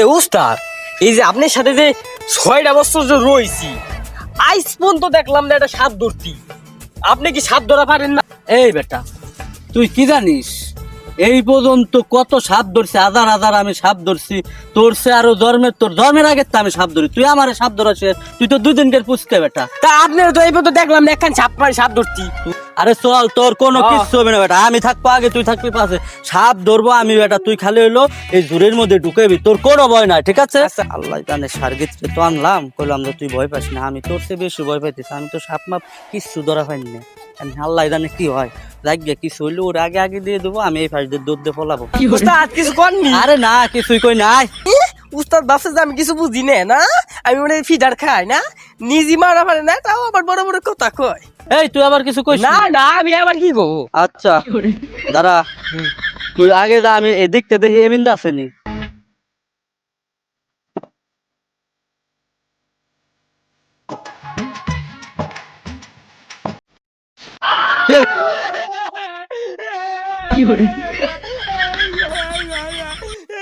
এ উস্তাদ এই যে আপনার সাথে যে ছয়টা বছর যে রয়েছি আইস পর্যন্ত দেখলাম না একটা সাপ ধরতি। আপনি কি সাপ ধরা পারেন না? এই বেটা তুই কি জানিস? এই পর্যন্ত কত সাপ ধরছি হাজার হাজার আমি সাপ ধরছি। তোর সে আরও জন্মের তোর জন্মের আগে তো আমি সাপ ধরি। তুই আমার সাপ ধরাছিস তুই তো দুদিনকে পুষতে বেটা। তা আপনার তো এই পর্যন্ত দেখলাম না একখান সাপ সাপ ধরতি। আরে চল তোর কোনো। কিচ্ছু হবে না বেটা। আমি থাকব আগে তুই থাকবি পাশে। সাপ ধরবো আমি বেটা তুই খালি হইল এই জুরের মধ্যে ঢুকেবি। তোর কোনো ভয় নাই ঠিক আছে? আচ্ছা। আল্লাহ জানে সার্গিত তো আনলাম। কইলাম যে তুই ভয় পাস না। আমি তোর চেয়ে বেশি ভয় পাইতিস আমি তো সাপ মাপ কিচ্ছু ধরা পাইনি না। আমি আল্লাহ জানে কি হয়। যাক গে কিছু ওর আগে আগে দিয়ে দেবো আমি এই ফার্স্ট দিয়ে দুধ দিয়ে ফলাবো। কিছু কননি আরে না কিছুই কই নাই। উস্তাদ ভাবছে যে আমি কিছু বুঝি না না? আমি মানে ফিডার খাই না? নিজে মারা পারে না তাও আবার বড় বড় কথা কয়। এই তুই আবার কিছু কইস না না? আমি আবার কি করব আচ্ছা দাঁড়া। তুই আগে যা আমি এদিকতে দেখি এমিন্দা আসেনি।